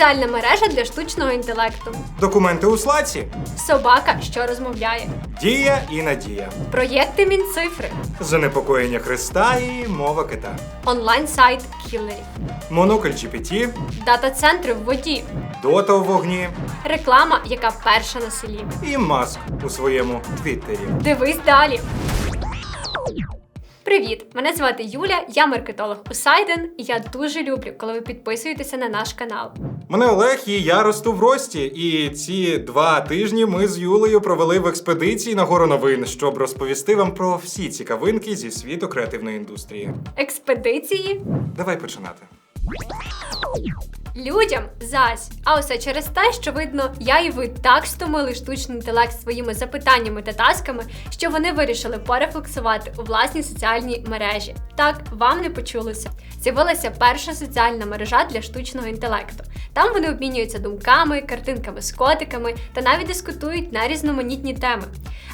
Соціальна мережа для штучного інтелекту. Документи у слаці. Собака, що розмовляє. Дія і надія. Проєкти Мінцифри. Занепокоєння Христа і мова кита. Онлайн-сайт кілерів. Монокль GPT, Дата-центри в воді. дота у вогні Реклама, яка перша на селі. і маск у своєму твіттері. Дивись далі. Привіт! Мене звати Юля, я маркетолог у Сайден, і я дуже люблю, коли ви підписуєтеся на наш канал. Мене Олег і я росту в рості. І ці два тижні ми з Юлею провели в експедиції на гору новин, щоб розповісти вам про всі цікавинки зі світу креативної індустрії. Експедиції Давай починати. Людям зась. А усе через те, що видно, я і ви так стомили штучний інтелект своїми запитаннями та тасками, що вони вирішили порефлексувати у власній соціальній мережі. Так, вам не почулося. З'явилася перша соціальна мережа для штучного інтелекту. Там вони обмінюються думками, картинками з котиками та навіть дискутують на різноманітні теми.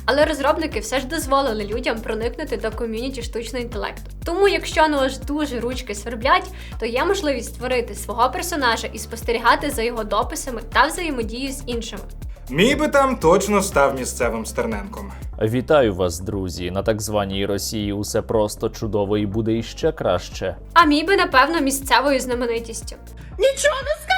Але розробники все ж дозволили людям проникнути до ком'юніті штучного інтелекту. Тому, якщо ну аж дуже ручки сверблять, то є можливість створити свого персонажа і спостерігати за його дописами та взаємодією з іншими. Мій би там точно став місцевим стерненком. Вітаю вас, друзі! На так званій Росії усе просто чудово і буде іще краще. А мій би, напевно, місцевою знаменитістю. Нічого не скажу.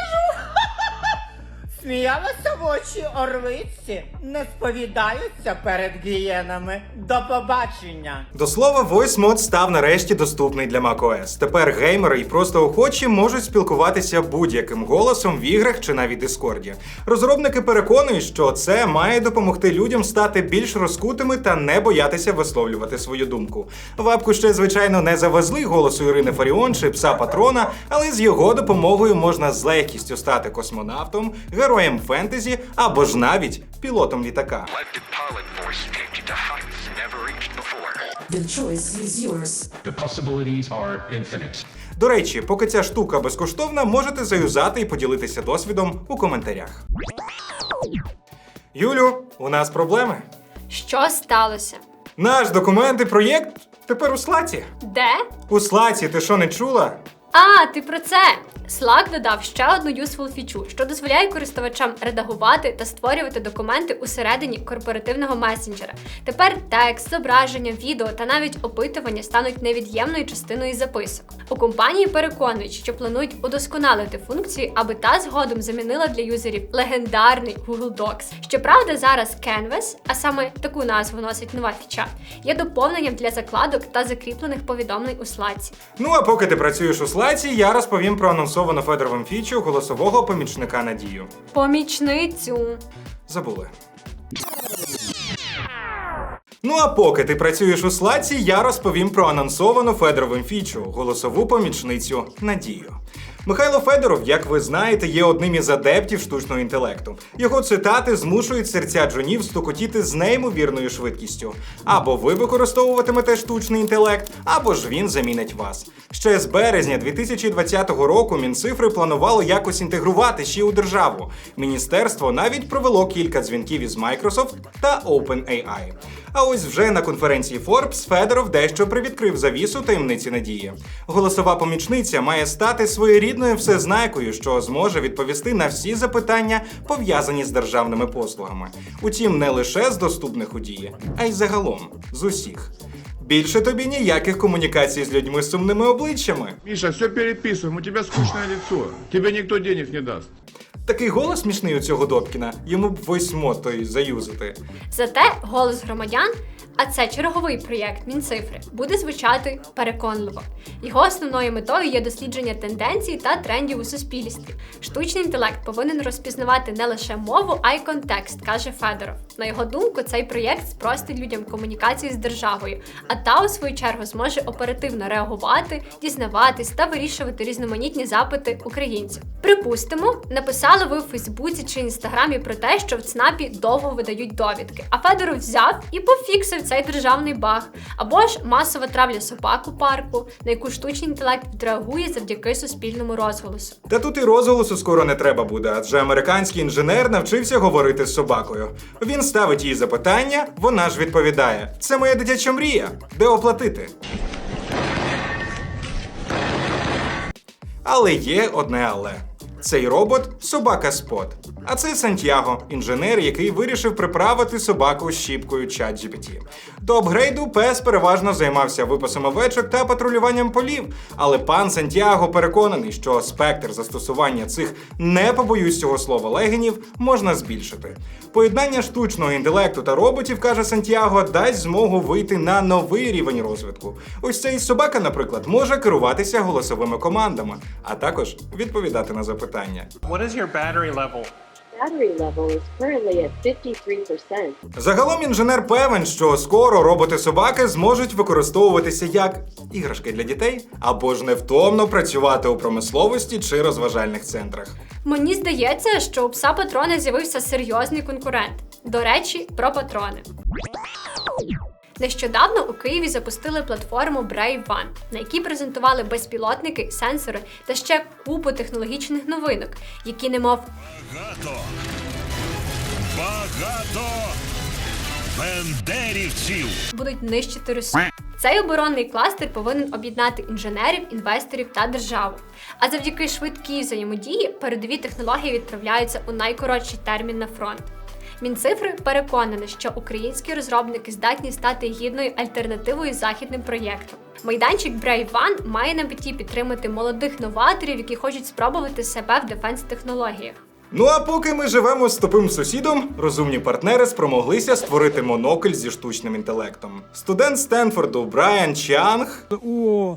Сміялася в очі орлиці, не сповідаються перед гієнами. До побачення. До слова, Voice Mod став нарешті доступний для macOS. Тепер геймери і просто охочі можуть спілкуватися будь-яким голосом в іграх чи навіть Дискорді. Розробники переконують, що це має допомогти людям стати більш розкутими та не боятися висловлювати свою думку. В апку ще, звичайно, не завезли голосу Ірини Фаріон чи пса Патрона, але з його допомогою можна з легкістю стати космонавтом, героєм фентезі або ж навіть пілотом літака. The choice is yours. The possibilities are infinite. До речі, поки ця штука безкоштовна, можете заюзати і поділитися досвідом у коментарях. Юлю, у нас проблеми. Що сталося? Наш документ і проєкт тепер у слаці. Де? У слаці, ти що не чула? А, ти про це! Slack додав ще одну useful фічу, що дозволяє користувачам редагувати та створювати документи усередині корпоративного месенджера. Тепер текст, зображення, відео та навіть опитування стануть невід'ємною частиною записок. У компанії переконують, що планують удосконалити функцію, аби та згодом замінила для юзерів легендарний Google Docs. Щоправда, зараз Canvas, а саме таку назву носить нова фіча, є доповненням для закладок та закріплених повідомлень у Slack. Ну а поки ти працюєш у слаці, я розповім про анонсовану Федоровим фічу голосового помічника Надію. Помічницю. Забули. Ну а поки ти працюєш у слаці, я розповім про анонсовану Федоровим фічу голосову помічницю Надію. Михайло Федоров, як ви знаєте, є одним із адептів штучного інтелекту. Його цитати змушують серця джунів стукотіти з неймовірною швидкістю. Або ви використовуватимете штучний інтелект, або ж він замінить вас. Ще з березня 2020 року Мінцифри планувало якось інтегрувати ще у державу. Міністерство навіть провело кілька дзвінків із Microsoft та OpenAI. А ось вже на конференції Forbes Федоров дещо привідкрив завісу таємниці надії. Голосова помічниця має стати своєрідною всезнайкою, що зможе відповісти на всі запитання, пов'язані з державними послугами. Утім, не лише з доступних у дії, а й загалом з усіх. Більше тобі ніяких комунікацій з людьми з сумними обличчями. Миша, все переписываем, у тебя скучное лицо. Тебе никто денег не даст. Такий голос смішний у цього Добкіна, йому б восьмо той заюзати. Зате голос громадян, а це черговий проєкт Мінцифри, буде звучати переконливо. Його основною метою є дослідження тенденцій та трендів у суспільстві. Штучний інтелект повинен розпізнавати не лише мову, а й контекст, каже Федоров. На його думку, цей проєкт спростить людям комунікації з державою, а та, у свою чергу, зможе оперативно реагувати, дізнаватись та вирішувати різноманітні запити українців. Припустимо, написали ви у Фейсбуці чи Інстаграмі про те, що в ЦНАПі довго видають довідки, а Федоров взяв і пофіксив цей державний баг. Або ж масова травля собак у парку, на яку штучний інтелект відреагує завдяки суспільному розголосу. Та тут і розголосу скоро не треба буде, адже американський інженер навчився говорити з собакою. Він ставить їй запитання, вона ж відповідає: Це моя дитяча мрія. Де оплатити? Але є одне але. Цей робот собака Спот. А це Сантьяго, інженер, який вирішив приправити собаку щіпкою ChatGPT. До апгрейду пес переважно займався випасом овечок та патрулюванням полів. Але пан Сантьяго переконаний, що спектр застосування цих не побоюсь цього слова легенів можна збільшити. Поєднання штучного інтелекту та роботів, каже Сантьяго, дасть змогу вийти на новий рівень розвитку. Ось цей собака, наприклад, може керуватися голосовими командами, а також відповідати на запитання. What is your battery level? battery level is currently at 53%. Загалом інженер певен, що скоро роботи-собаки зможуть використовуватися як іграшки для дітей або ж невтомно працювати у промисловості чи розважальних центрах. Мені здається, що у пса патрона з'явився серйозний конкурент. До речі, про патрони. Нещодавно у Києві запустили платформу Brave One, на якій презентували безпілотники, сенсори та ще купу технологічних новинок, які немов Багато. Багато бендерівців. будуть нищити Росію. Цей оборонний кластер повинен об'єднати інженерів, інвесторів та державу. А завдяки швидкій взаємодії передові технології відправляються у найкоротший термін на фронт. Мінцифри переконані, що українські розробники здатні стати гідною альтернативою західним проєктам. Майданчик Brave One має на меті підтримати молодих новаторів, які хочуть спробувати себе в дефенс-технологіях. Ну а поки ми живемо з тупим сусідом, розумні партнери спромоглися створити монокль зі штучним інтелектом. Студент Стенфорду Брайан Чанг О,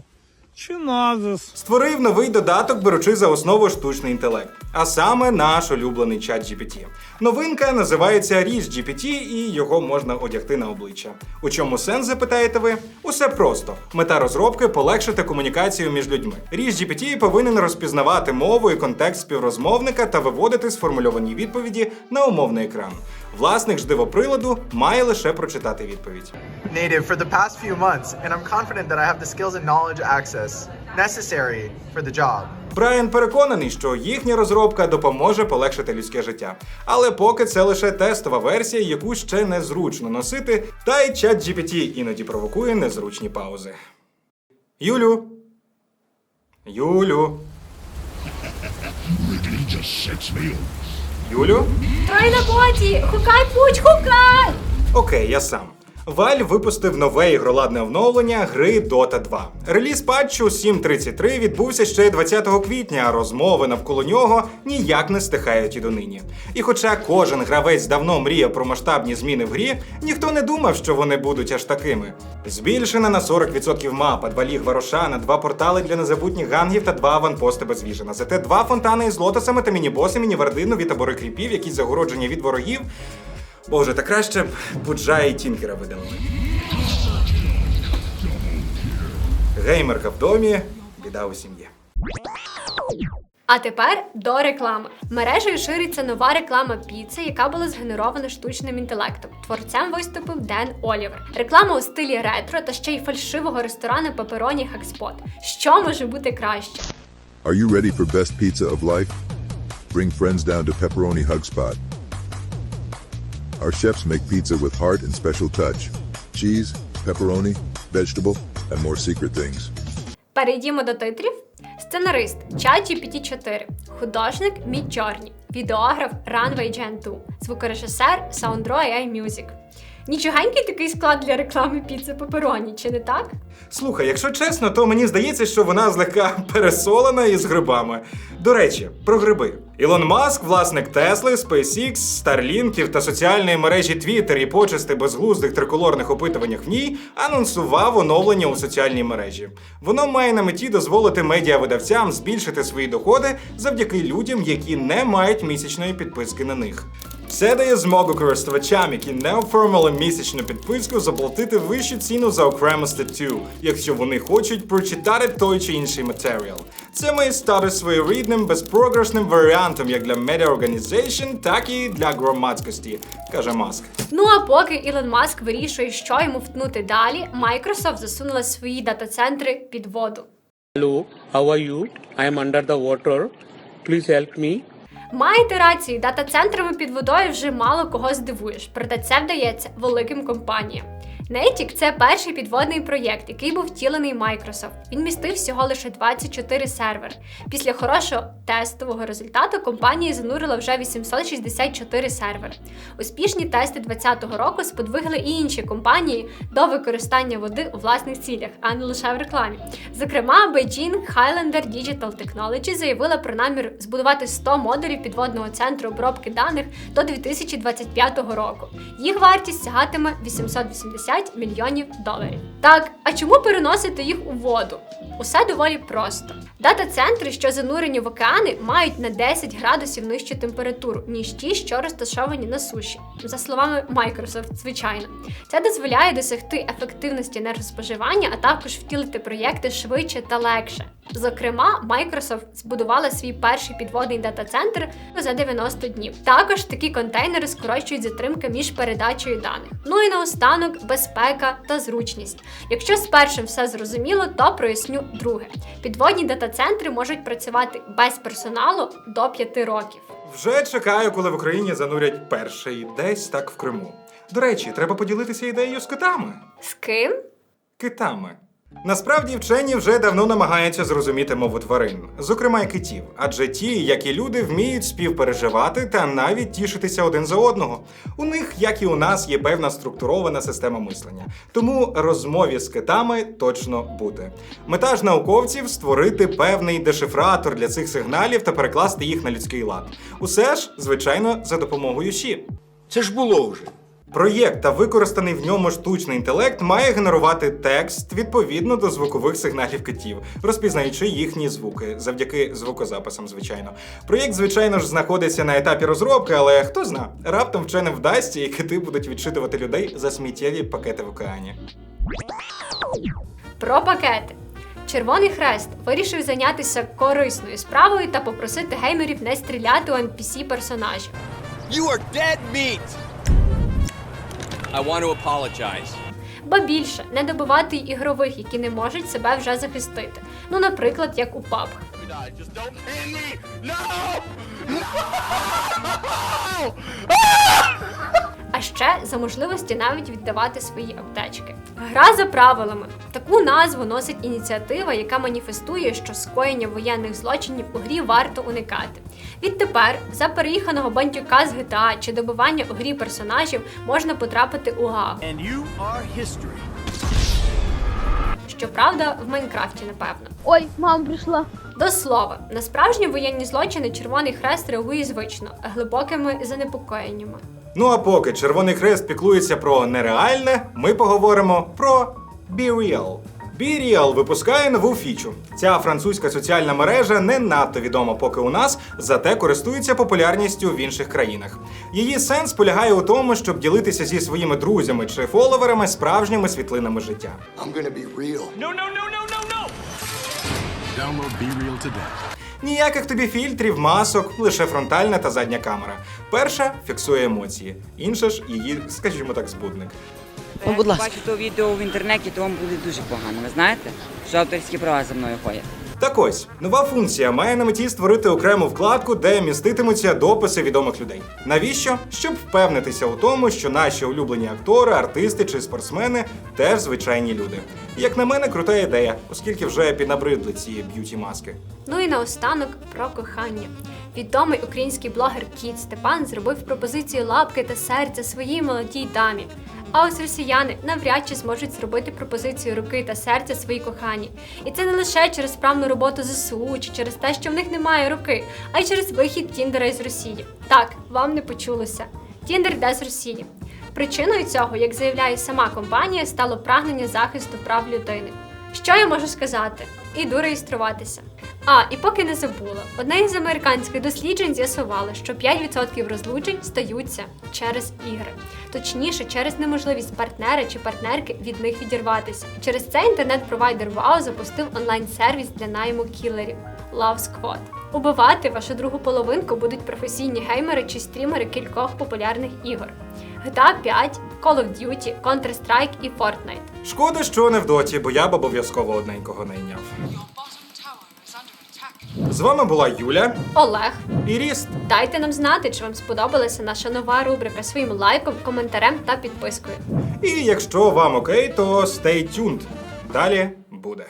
чи назис? створив новий додаток, беручи за основу штучний інтелект, а саме наш улюблений чат GPT. Новинка називається Rich GPT і його можна одягти на обличчя. У чому сенс, запитаєте ви? Усе просто. Мета розробки полегшити комунікацію між людьми. Rich GPT повинен розпізнавати мову і контекст співрозмовника та виводити сформульовані відповіді на умовний екран. Власник ж дивоприладу має лише прочитати відповідь. native for the past few months, and I'm confident that I have the skills and knowledge access necessary for the job. Брайан переконаний, що їхня розробка допоможе полегшити людське життя. Але поки це лише тестова версія, яку ще незручно носити, та й чат GPT іноді провокує незручні паузи. Юлю. Юлю. Юлю? Трой на боті! Хукай пуч, хукай! Окей, я сам. Valve випустив нове ігроладне оновлення гри Dota 2. Реліз патчу 7.33 відбувся ще 20 квітня, а розмови навколо нього ніяк не стихають і донині. І хоча кожен гравець давно мріяв про масштабні зміни в грі, ніхто не думав, що вони будуть аж такими. Збільшена на 40% мапа, два лігва Рошана, два портали для незабутніх гангів та два аванпости без віжена. Зате два фонтани із лотосами та міні-боси, міні-варди, нові табори кріпів, якісь загородження від ворогів. Боже, та краще б Буджа і Тінкера видалили. Геймерка в домі, біда у сім'ї. А тепер до реклами. Мережею шириться нова реклама піци, яка була згенерована штучним інтелектом. Творцем виступив Ден Олівер. Реклама у стилі ретро та ще й фальшивого ресторану Pepperoni Hagspot. Що може бути краще? Are you ready for best pizza of life? Bring friends down to Pepperoni Hug Spot. Our chefs make pizza with heart and special touch. Cheese, pepperoni, vegetable, and more secret things. Перейдімо до титрів. Сценарист ChatGPT 4, художник Мід Чорні, відеограф Runway Gen 2, звукорежисер Soundro AI Music. Нічогенький такий склад для реклами піци Пепероні, чи не так? Слухай, якщо чесно, то мені здається, що вона злегка пересолена і з грибами. До речі, про гриби. Ілон Маск, власник Тесли, SpaceX, Старлінків та соціальної мережі Twitter і почести безглуздих триколорних опитуваннях в ній, анонсував оновлення у соціальній мережі. Воно має на меті дозволити медіавидавцям збільшити свої доходи завдяки людям, які не мають місячної підписки на них. Це дає змогу користувачам, які не оформили місячну підписку, заплатити вищу ціну за окрему статтю, якщо вони хочуть прочитати той чи інший матеріал. Це має стати своєрідним безпрограшним варіантом як для медіаорганізацій, так і для громадськості, каже Маск. Ну а поки Ілон Маск вирішує, що йому втнути далі, Microsoft засунула свої дата-центри під воду. Hello, how are you? I am under the water. Please help me. Маєте рацію, дата-центрами під водою вже мало кого здивуєш, проте це вдається великим компаніям. Natick – це перший підводний проєкт, який був втілений Microsoft. Він містив всього лише 24 сервери. Після хорошого тестового результату компанія занурила вже 864 сервери. Успішні тести 2020 року сподвигли і інші компанії до використання води у власних цілях, а не лише в рекламі. Зокрема, Beijing Highlander Digital Technology заявила про намір збудувати 100 модулів підводного центру обробки даних до 2025 року. Їх вартість сягатиме 880 мільйонів доларів. Так, а чому переносити їх у воду? Усе доволі просто. Дата-центри, що занурені в океани, мають на 10 градусів нижчу температуру, ніж ті, що розташовані на суші. За словами Microsoft, звичайно. Це дозволяє досягти ефективності енергоспоживання, а також втілити проєкти швидше та легше. Зокрема, Microsoft збудувала свій перший підводний дата-центр за 90 днів. Також такі контейнери скорочують затримки між передачею даних. Ну і наостанок безпека та зручність. Якщо з першим все зрозуміло, то проясню друге. Підводні дата-центри можуть працювати без персоналу до 5 років. Вже чекаю, коли в Україні занурять перший десь так в Криму. До речі, треба поділитися ідеєю з китами. З ким? Китами. Насправді вчені вже давно намагаються зрозуміти мову тварин, зокрема й китів, адже ті, як і люди, вміють співпереживати та навіть тішитися один за одного. У них, як і у нас, є певна структурована система мислення. Тому розмові з китами точно буде. Мета ж науковців створити певний дешифратор для цих сигналів та перекласти їх на людський лад. Усе ж, звичайно, за допомогою ЩІ. Це ж було вже. Проєкт та використаний в ньому штучний інтелект має генерувати текст відповідно до звукових сигналів китів, розпізнаючи їхні звуки завдяки звукозаписам, звичайно. Проєкт, звичайно ж, знаходиться на етапі розробки, але хто зна, раптом вченим вдасться, і кити будуть відчитувати людей за сміттєві пакети в океані. Про пакети. Червоний хрест вирішив зайнятися корисною справою та попросити геймерів не стріляти у NPC персонажів. You are dead meat! I want to apologize. Ба більше не добивати й ігрових, які не можуть себе вже захистити. Ну, наприклад, як у PUBG. Just don't pin me! No! А ще за можливості навіть віддавати свої аптечки. Гра за правилами. Таку назву носить ініціатива, яка маніфестує, що скоєння воєнних злочинів у грі варто уникати. Відтепер за переїханого бандюка з GTA чи добивання у грі персонажів можна потрапити у ГАГ. And you are history. Щоправда, в Майнкрафті, напевно. Ой, мама прийшла. До слова, на справжні воєнні злочини Червоний Хрест реагує звично, глибокими занепокоєннями. Ну а поки Червоний Хрест піклується про нереальне, ми поговоримо про Be Real. Be Real випускає нову фічу. Ця французька соціальна мережа не надто відома поки у нас, зате користується популярністю в інших країнах. Її сенс полягає у тому, щоб ділитися зі своїми друзями чи фоловерами справжніми світлинами життя. I'm gonna be real. No, no, no, no, no, no! Download Be Real today. Ніяких тобі фільтрів, масок, лише фронтальна та задня камера. Перша фіксує емоції, інша ж її, скажімо так, збудник. Ну, будь ласка. Бачите відео в інтернеті, то вам буде дуже погано. Ви знаєте, що авторські права за мною ходять. Так ось, нова функція має на меті створити окрему вкладку, де міститимуться дописи відомих людей. Навіщо? Щоб впевнитися у тому, що наші улюблені актори, артисти чи спортсмени теж звичайні люди. Як на мене, крута ідея, оскільки вже піднабридли ці б'юті маски. Ну і наостанок про кохання. Відомий український блогер Кіт Степан зробив пропозицію лапки та серця своїй молодій дамі. А ось росіяни навряд чи зможуть зробити пропозицію руки та серця своїй коханій. І це не лише через справну роботу ЗСУ чи через те, що в них немає руки, а й через вихід Тіндера із Росії. Так, вам не почулося. Тіндер йде з Росії. Причиною цього, як заявляє сама компанія, стало прагнення захисту прав людини. Що я можу сказати? Іду реєструватися. А, і поки не забула, одне із американських досліджень з'ясувало, що 5% розлучень стаються через ігри, точніше, через неможливість партнера чи партнерки від них відірватися. Через це інтернет-провайдер WoW запустив онлайн-сервіс для найму кілерів Love Squad. Убивати вашу другу половинку будуть професійні геймери чи стрімери кількох популярних ігор: GTA 5, Call of Duty, Counter-Strike і Fortnite. Шкода, що не в доті, бо я б обов'язково одненького найняв. З вами була Юля Олег. і Ріст. Дайте нам знати, чи вам сподобалася наша нова рубрика своїм лайком, коментарем та підпискою. І якщо вам окей, то stay tuned. Далі буде.